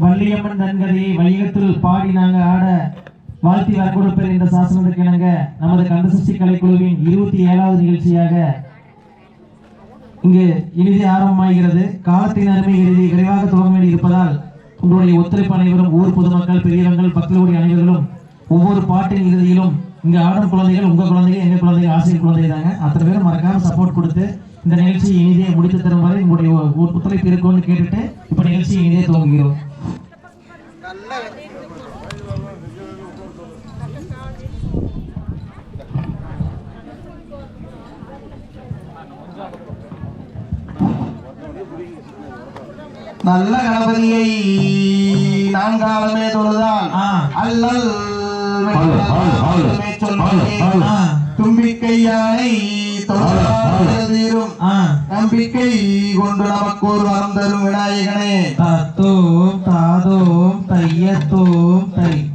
வள்ளியம்மன் நன்கதையை வையகத்தில் பாடி நாங்க ஆட வாழ்த்தி வரக்கொடுப்பர் என்ற சாசனத்துக்கு இணங்க நமது கந்தசஷ்டி கலைக்குழுவின் இருபத்தி ஏழாவது நிகழ்ச்சியாக இங்கு இறுதி ஆரம்பமாகிறது. காலத்தின் அருமை இறுதி விரைவாக துவங்க வேண்டி இருப்பதால் உங்களுடைய ஒத்துழைப்பு அனைவரும் ஊர் பொதுமக்கள் பெரியவர்கள் பக்தர்களுடைய அனைவர்களும் ஒவ்வொரு பாட்டின் இறுதியிலும் இங்க ஆடும் குழந்தைகள் உங்க குழந்தைகள் எங்க குழந்தைகள் ஆசிரியர் குழந்தை தாங்க. அத்தனை பேரும் மறக்காம சப்போர்ட் கொடுத்து இந்த நிகழ்ச்சியை இனிதே முடித்து தரும் வரை உங்களுடைய ஒத்துழைப்பு இருக்கும்னு கேட்டுட்டு இப்ப நிகழ்ச்சியை இனிதே துவங்குகிறோம். நல்ல கணபதியை நான்காலமே தொழுதால் ஆ. அல்லல் ஆளு, ஆளு, ஆளு. ஆளு, ஆளு. ஆ தும்பிக்கை யானை தொழுதால் தீரும் நம்பிக்கை கொண்டு நமக்கு ஒரு வரம் தரும் விநாயகனே தத்தோம் தாதோம் tayato taigua